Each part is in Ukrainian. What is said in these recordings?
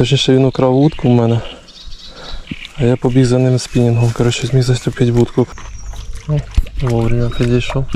Точніше він украв вудку в мене. А я побіг за ним спінінгом. Коротше, зміг заступити вудку. Ну, вовремя підійшов.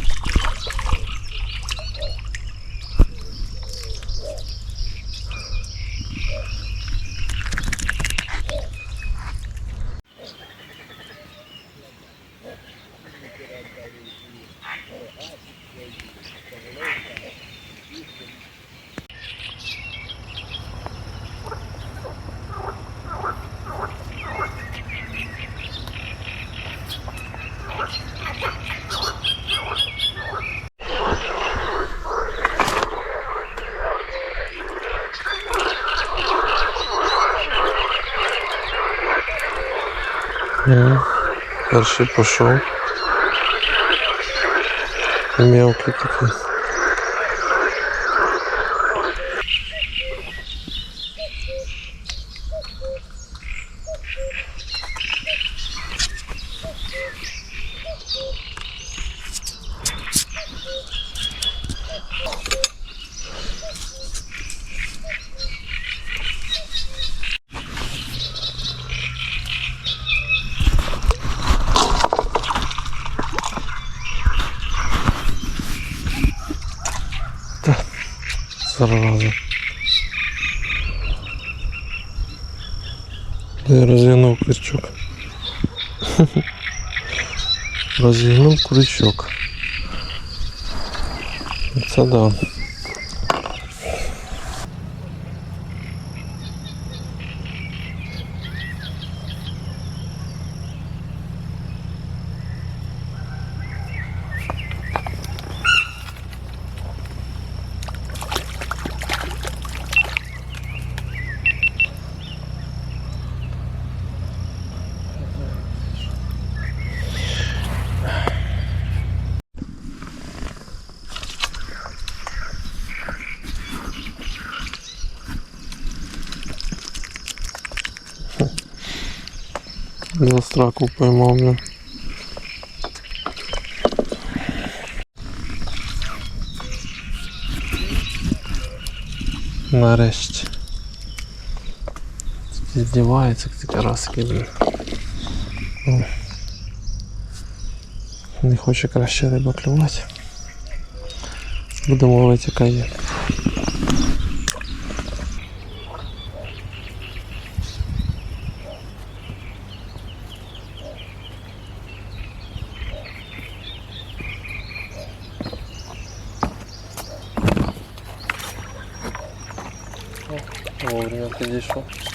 Ну, перший пішов. Мелкий такий. зараза. Да развернул крючок. Развернул крючок. Это да. За страку поймав мене. Нарешті. Здівається ці карасики, блін. Не хоче краще риба клювати. Будемо ловити яка є. Вовремя.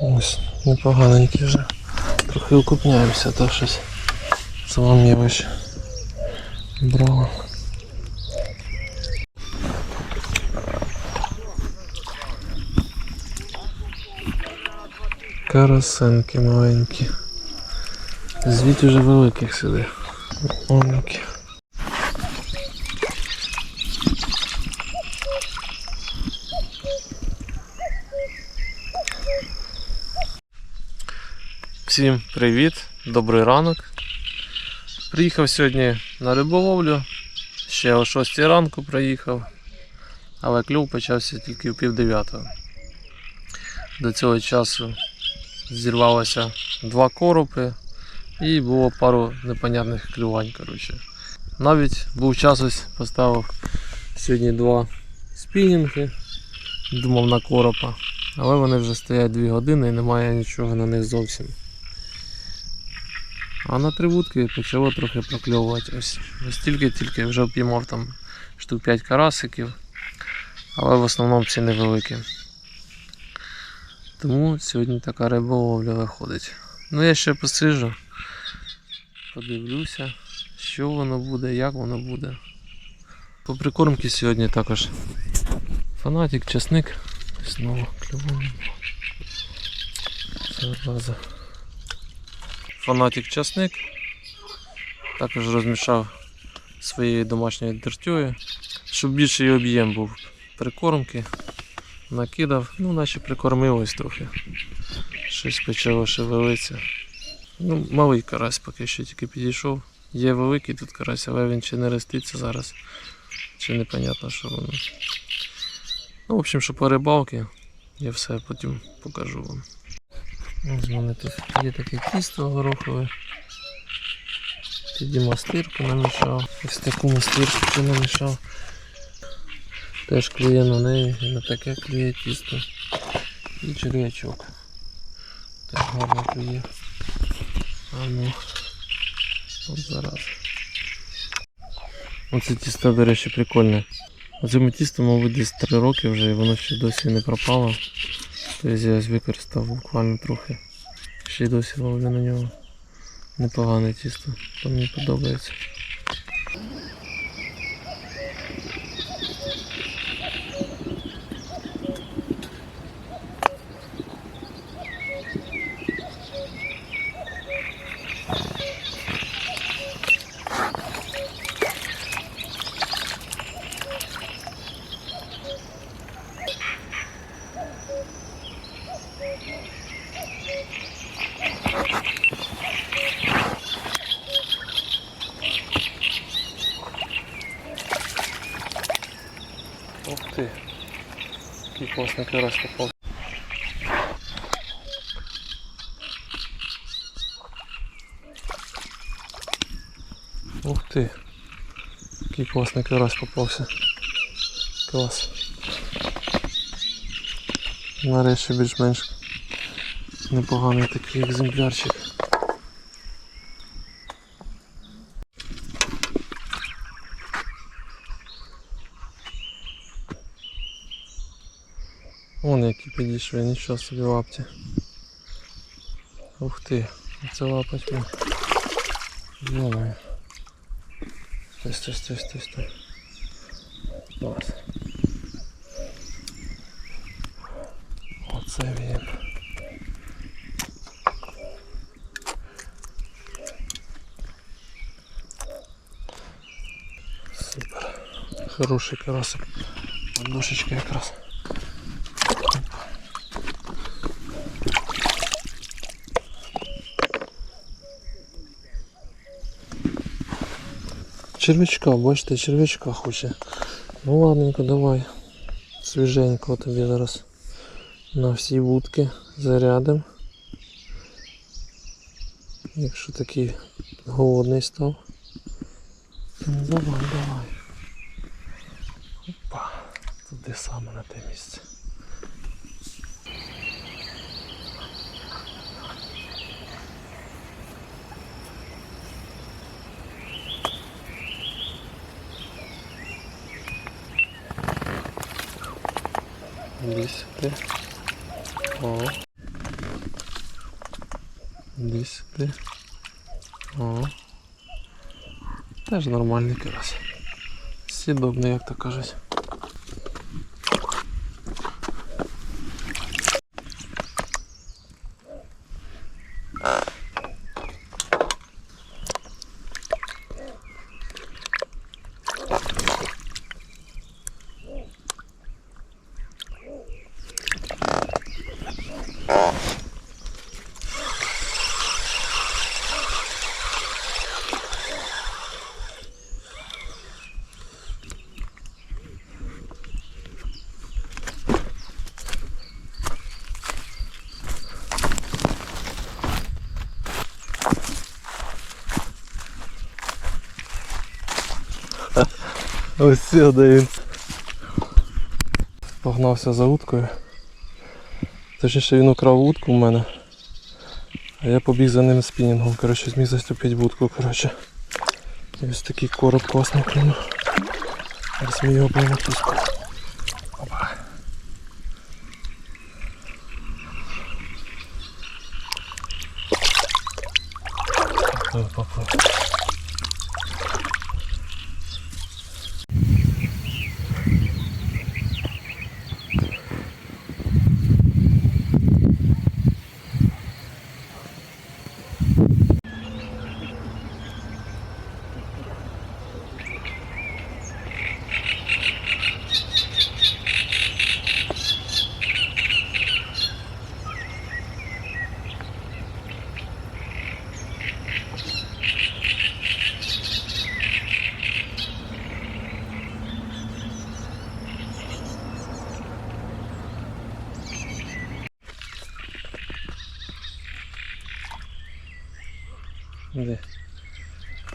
Ось, непоганенький вже. Трохи укупняємося, то щось солом'євич. Браво. Карасенки маленькі. Звідти вже великих сюди. Маленькі. Всім привіт, добрий ранок. Приїхав сьогодні на риболовлю. Ще о 6 ранку приїхав, але клюв почався тільки в пів дев'ятого. До цього часу зірвалося два коропи і було пару непонятних клювань. Коротше. Навіть був час ось поставив сьогодні два спінінги, думав на коропа, але вони вже стоять 2 години і немає нічого на них зовсім. А на три вудки почало трохи прокльовувати. Ось, ось тільки-тільки вже впіймав там штук 5 карасиків, але в основному ці невеликі. Тому сьогодні така риболовля виходить. Ну я ще посиджу, подивлюся, що воно буде, як воно буде. По прикормці сьогодні також фанатик, часник. Знову клювання. Зараза. Фанатик часник. Також розмішав своєю домашньою дертю, щоб більший об'єм був прикормки. Накидав, ну наче прикормив ось трохи. Щось почало шевелитися. Ну, малий карась поки що тільки підійшов. Є великий тут карась, але він чи не реститься зараз, чи непонятно, що воно. Ну, в общем, що по рибалки, я все потім покажу вам. Ось в мене тут є таке тісто горохове. Тоді мастирку намішав. Ось таку мастирку намішав. Теж клює на неї, і на таке клює тісто. І черв'ячок. Так гарно клює. А ну. От зараз. Оце тісто, до речі, прикольне. Оцьому тісту, мабуть, десь 3 роки вже і воно ще досі не пропало. Тобто я використав буквально трохи. Ще й досі ловлю на нього. Непогане тісто, то мені подобається. Ух ти. Класний карась попав. Ух ти. Який класний карась попався. Клас. Нарешті більш-менш непоганий такий екземплярчик. Вон які підійшли, нічого собі лапті. Ух ти, це лапать ми. Думаю. Стой, стой, стой, стой, стой. Клас. Оце він. Супер. Хороший карасик. Подушечка якраз. Червячка, бачите, червячка хоче. Ну ладненько, давай. Свіженько тобі зараз на всі вудки зарядим. Якщо такий голодний став. Ну, давай, давай. Опа, туди саме на те місце. Іди сюди. О. Іди сюди. О. Теж нормальний карась. Сідобний, як то кажуть. Ось сюди він. Погнався за уткою. Точніше він украв утку в мене. А я побіг за ним спінінгом. Коротше, зміг заступити вудку, коротше. І ось такий короб класний клюнув. Зараз ми його прямо пускати.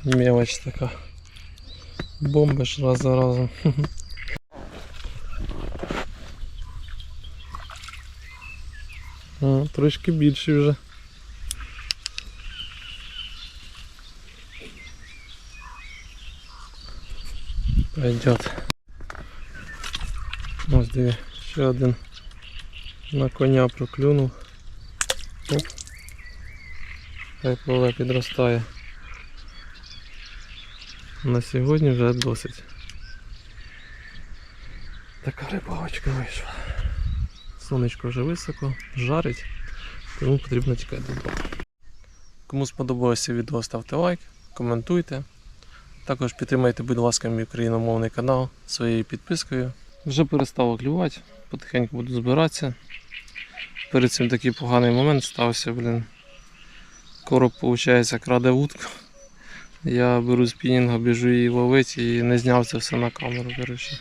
Мелоч така. Бомбиш раз за разом. А, трошки більший вже. Пойдет. Ось диви, ще один на коня проклюнув. Оп. Хай пливе підростає. На сьогодні вже досить. Така рибалочка вийшла. Сонечко вже високо, жарить, тому потрібно тікати додому. Кому сподобалося відео, ставте лайк, коментуйте. Також підтримайте, будь ласка, мій україномовний канал своєю підпискою. Вже перестало клювати, потихеньку буду збиратися. Перед цим такий поганий момент стався, блін. Короб, виходить, краде вудку. Я беру спінінга, біжу її ловити і не зняв це все на камеру, коротше.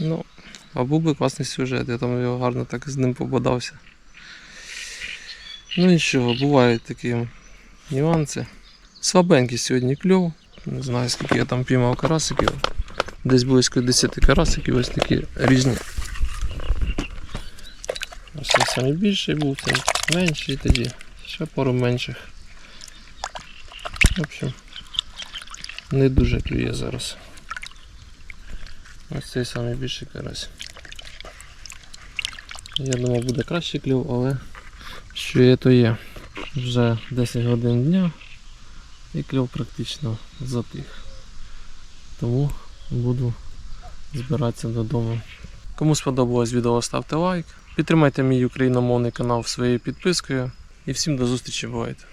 Ну, а був би класний сюжет, я там його гарно так з ним пободався. Ну нічого, бувають такі нюанси. Слабенький сьогодні кльов. Не знаю скільки я там піймав карасиків. Десь близько 10 карасиків, ось такі різні. Ось цей самий більший був, цей менший тоді. Ще пару менших. В общем, не дуже клює зараз. Ось цей самий більший карась. Я думав буде краще клюв, але що є, то є. Вже 10 годин дня і кльов практично затих. Тому буду збиратися додому. Кому сподобалось відео, ставте лайк. Підтримайте мій україномовний канал своєю підпискою. І всім до зустрічі бувайте!